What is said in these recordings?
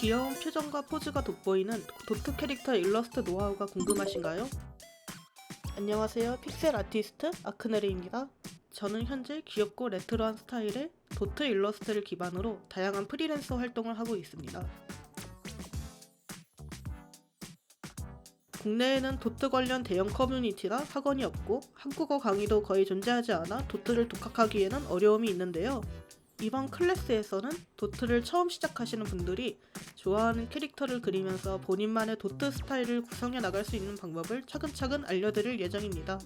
귀여운 표정과 포즈가 돋보이는 도트 캐릭터 일러스트 노하우가 궁금하신가요? 안녕하세요. 픽셀 아티스트 아크네르입니다. 저는 현재 귀엽고 레트로한 스타일의 도트 일러스트를 기반으로 다양한 프리랜서 활동을 하고 있습니다. 국내에는 도트 관련 대형 커뮤니티나 학원이 없고 한국어 강의도 거의 존재하지 않아 도트를 독학하기에는 어려움이 있는데요. 이번 클래스에서는 도트를 처음 시작하시는 분들이 좋아하는 캐릭터를 그리면서 본인만의 도트 스타일을 구성해 나갈 수 있는 방법을 차근차근 알려드릴 예정입니다.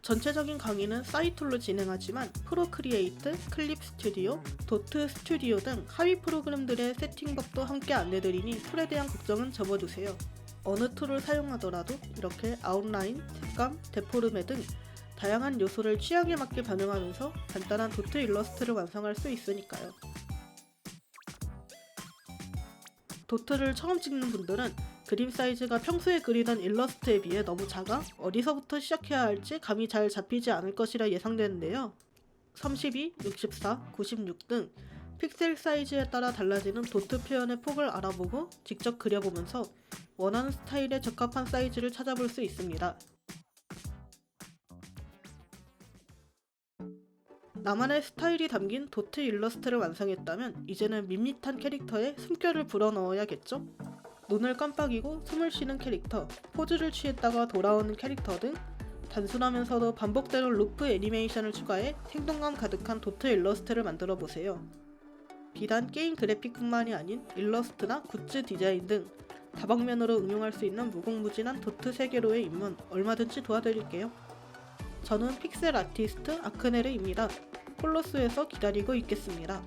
전체적인 강의는 사이툴로 진행하지만 프로크리에이트, 클립 스튜디오, 도트 스튜디오 등 하위 프로그램들의 세팅법도 함께 안내드리니 툴에 대한 걱정은 접어두세요. 어느 툴을 사용하더라도 이렇게 아웃라인, 색감, 데포르메 등 다양한 요소를 취향에 맞게 변형하면서 간단한 도트 일러스트를 완성할 수 있으니까요. 도트를 처음 찍는 분들은 그림 사이즈가 평소에 그리던 일러스트에 비해 너무 작아 어디서부터 시작해야 할지 감이 잘 잡히지 않을 것이라 예상되는데요. 32, 64, 96 등 픽셀 사이즈에 따라 달라지는 도트 표현의 폭을 알아보고 직접 그려보면서 원하는 스타일에 적합한 사이즈를 찾아볼 수 있습니다. 나만의 스타일이 담긴 도트 일러스트를 완성했다면 이제는 밋밋한 캐릭터에 숨결을 불어넣어야겠죠? 눈을 깜빡이고 숨을 쉬는 캐릭터, 포즈를 취했다가 돌아오는 캐릭터 등 단순하면서도 반복되는 루프 애니메이션을 추가해 생동감 가득한 도트 일러스트를 만들어 보세요. 비단 게임 그래픽뿐만이 아닌 일러스트나 굿즈 디자인 등 다방면으로 응용할 수 있는 무궁무진한 도트 세계로의 입문 얼마든지 도와드릴게요. 저는 픽셀 아티스트 아크네르입니다. 콜로스에서 기다리고 있겠습니다.